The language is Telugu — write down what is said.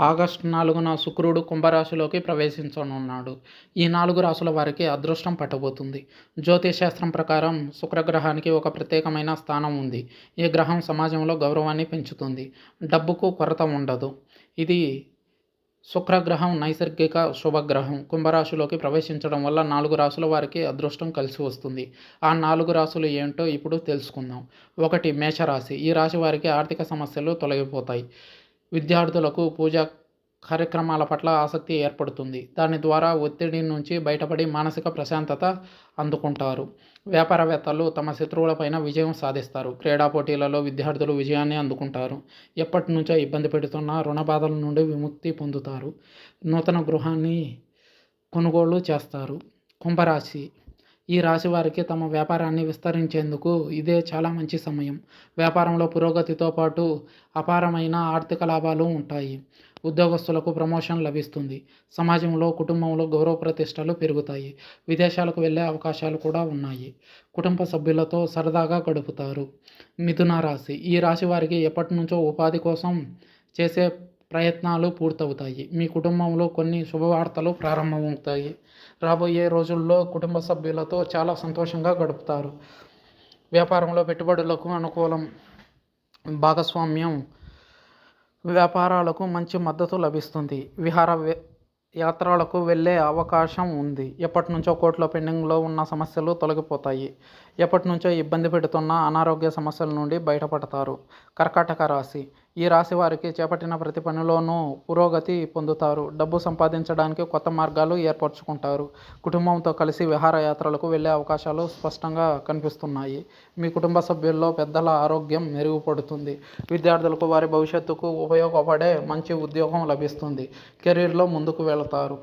ఆగస్టు నాలుగున శుక్రుడు కుంభరాశిలోకి ప్రవేశించనున్నాడు. ఈ నాలుగు రాశుల వారికి అదృష్టం పట్టబోతుంది. జ్యోతిషశాస్త్రం ప్రకారం శుక్రగ్రహానికి ఒక ప్రత్యేకమైన స్థానం ఉంది. ఈ గ్రహం సమాజంలో గౌరవాన్ని పెంచుతుంది. డబ్బుకు కొరత ఉండదు. ఇది శుక్రగ్రహం నైసర్గిక శుభగ్రహం. కుంభరాశిలోకి ప్రవేశించడం వల్ల నాలుగు రాశుల వారికి అదృష్టం కలిసి వస్తుంది. ఆ నాలుగు రాశులు ఏంటో ఇప్పుడు తెలుసుకుందాం. ఒకటి మేషరాశి. ఈ రాశి వారికి ఆర్థిక సమస్యలు తొలగిపోతాయి. విద్యార్థులకు పూజా కార్యక్రమాల పట్ల ఆసక్తి ఏర్పడుతుంది. దాని ద్వారా ఒత్తిడి నుంచి బయటపడి మానసిక ప్రశాంతత అందుకుంటారు. వ్యాపారవేత్తలు తమ శత్రువులపైన విజయం సాధిస్తారు. క్రీడా పోటీలలో విద్యార్థులు విజయాన్ని అందుకుంటారు. ఎప్పటి నుంచో ఇబ్బంది పెడుతున్న రుణ బాధల నుండి విముక్తి పొందుతారు. నూతన గృహాన్ని కొనుగోలు చేస్తారు. కుంభరాశి ఈ రాశి వారికి తమ వ్యాపారాన్ని విస్తరించేందుకు ఇదే చాలా మంచి సమయం. వ్యాపారంలో పురోగతితో పాటు అపారమైన ఆర్థిక లాభాలు ఉంటాయి. ఉద్యోగస్తులకు ప్రమోషన్ లభిస్తుంది. సమాజంలో కుటుంబంలో గౌరవ ప్రతిష్టలు పెరుగుతాయి. విదేశాలకు వెళ్ళే అవకాశాలు కూడా ఉన్నాయి. కుటుంబ సభ్యులతో సరదాగా గడుపుతారు. మిథున రాశి. ఈ రాశి వారికి ఎప్పటి నుంచో ఉపాధి కోసం చేసే ప్రయత్నాలు పూర్తవుతాయి. మీ కుటుంబంలో కొన్ని శుభవార్తలు ప్రారంభమవుతాయి. రాబోయే రోజుల్లో కుటుంబ సభ్యులతో చాలా సంతోషంగా గడుపుతారు. వ్యాపారంలో పెట్టుబడులకు అనుకూలం భాగస్వామ్యం వ్యాపారాలకు మంచి మద్దతు లభిస్తుంది. విహార యాత్రలకు వెళ్ళే అవకాశం ఉంది. ఎప్పటి నుంచో కోర్టులో పెండింగ్లో ఉన్న సమస్యలు తొలగిపోతాయి. ఎప్పటి నుంచో ఇబ్బంది పెడుతున్న అనారోగ్య సమస్యల నుండి బయటపడతారు. కర్కాటక రాశి ఈ రాశి వారికి చేపట్టిన ప్రతి పనిలోనూ పురోగతి పొందుతారు. డబ్బు సంపాదించడానికి కొత్త మార్గాలు ఏర్పరచుకుంటారు. కుటుంబంతో కలిసి విహారయాత్రలకు వెళ్ళే అవకాశాలు స్పష్టంగా కనిపిస్తున్నాయి. మీ కుటుంబ సభ్యుల్లో పెద్దల ఆరోగ్యం మెరుగుపడుతుంది. విద్యార్థులకు వారి భవిష్యత్తుకు ఉపయోగపడే మంచి ఉద్యోగం లభిస్తుంది. కెరీర్లో ముందుకు వెళతారు.